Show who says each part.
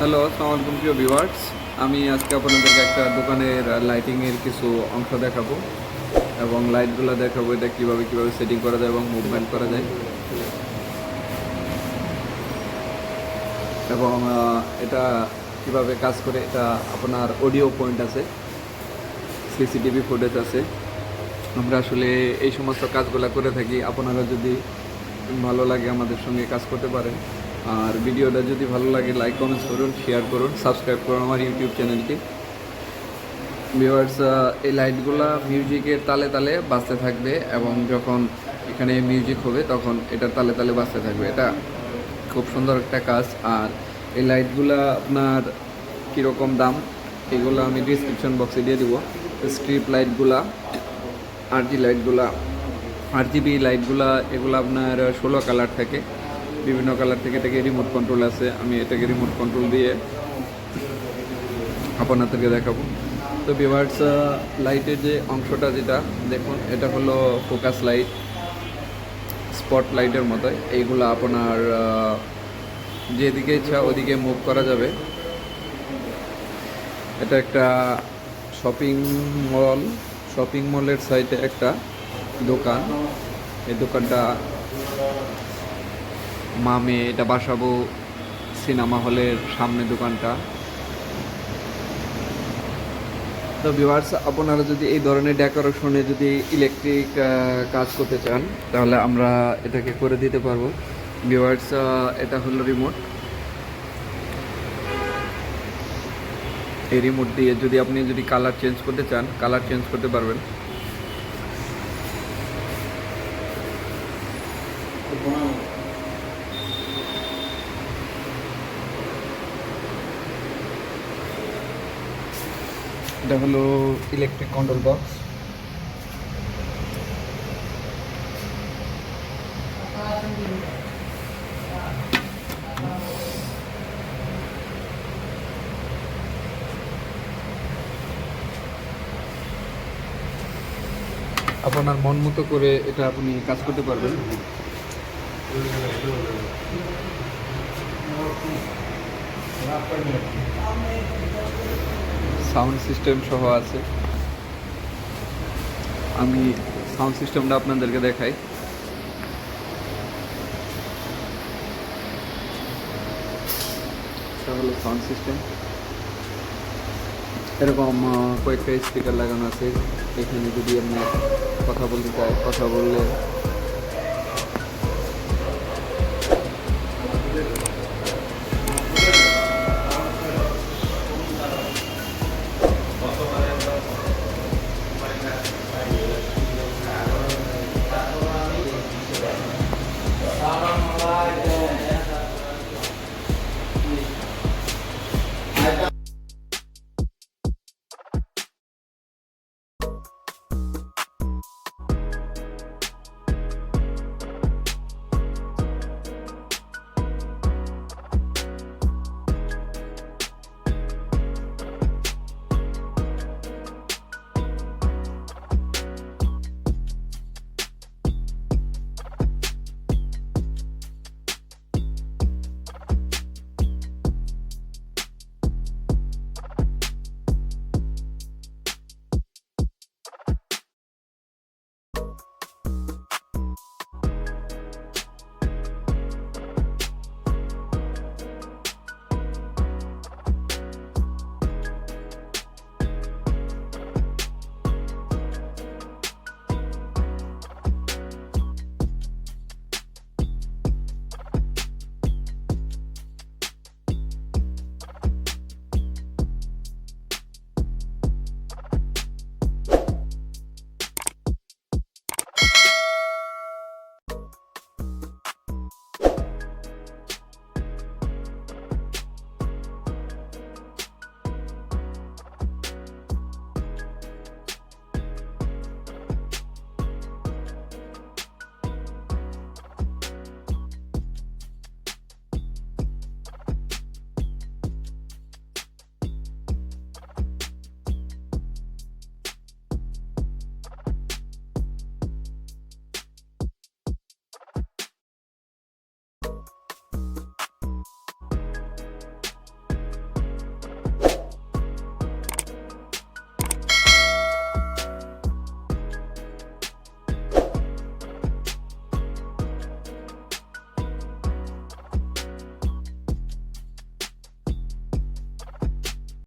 Speaker 1: Hello আসসালামু প্রিয় viewers. আমি আজকে আপনাদেরকে একটা দোকানের লাইটিংয়ের কিছু অংশ দেখাবো এবং লাইটগুলো দেখাবো এটা কীভাবে কীভাবে সেটিং করা যায় এবং মুভমেন্ট করা যায়। এবং এটা কীভাবে কাজ করে এটা আপনার অডিও পয়েন্ট আছে সিসিটিভি ফুটেজ আছে। আমরা আসলে এই সমস্ত কাজগুলো করে থাকি। আপনারা যদি ভালো লাগে আমাদের সঙ্গে কাজ করতে পারেন। আর ভিডিওটা যদি ভালো লাগে লাইক কমেন্টস করুন শেয়ার করুন সাবস্ক্রাইব করুন আমার ইউটিউব চ্যানেলকে ভিউয়ার্স এই লাইটগুলা মিউজিকের তালে তালে বাঁচতে থাকবে এবং যখন এখানে মিউজিক হবে, তখন এটা তালে তালে বাঁচতে থাকবে। এটা খুব সুন্দর একটা কাজ। আর এই লাইটগুলা আপনার কীরকম দাম, এগুলো আমি ডিসক্রিপশন বক্সে দিয়ে দিব। স্ট্রিপ লাইটগুলা আর জি লাইটগুলা আর জিবি লাইটগুলা এগুলো আপনার ষোলো কালার থাকে। বিভিন্ন কালার থেকে এটাকে রিমোট কন্ট্রোল আছে। আমি এটাকে রিমোট কন্ট্রোল দিয়ে আপনাদেরকে দেখাবো। তো ভিভার্স লাইটের যে অংশটা যেটা, দেখুন, এটা হলো ফোকাস লাইট স্পট লাইটের মতো এইগুলো আপনার যেদিকে ইচ্ছা ওদিকে মুভ করা যাবে। এটা একটা শপিং মল শপিং মলের সাইডে একটা দোকান। এই দোকানটা মামে এটা বাসাবো, সিনেমা হলের সামনে দোকানটা। তো ভিউয়ার্স আপনারা যদি এই ধরনের ডেকোরেশনে যদি ইলেকট্রিক কাজ করতে চান, তাহলে আমরা এটাকে করে দিতে পারব। ভিউয়ার্স এটা হলো রিমোট এই রিমোট দিয়ে যদি আপনি যদি কালার চেঞ্জ করতে চান কালার চেঞ্জ করতে পারবেন। এটা হলো ইলেকট্রিক কন্ট্রোল বক্স আপনার মন মতো করে এটা আপনি কাজ করতে পারবেন। সাউন্ড সিস্টেম সহ আছে। আমি সাউন্ড সিস্টেমটা আপনাদেরকে দেখাই। হলো সাউন্ড সিস্টেম। এরকম কয়েকটা স্পিকার লাগানো আছে। এখানে যদি আপনি কথা বলতে চাই কথা বললে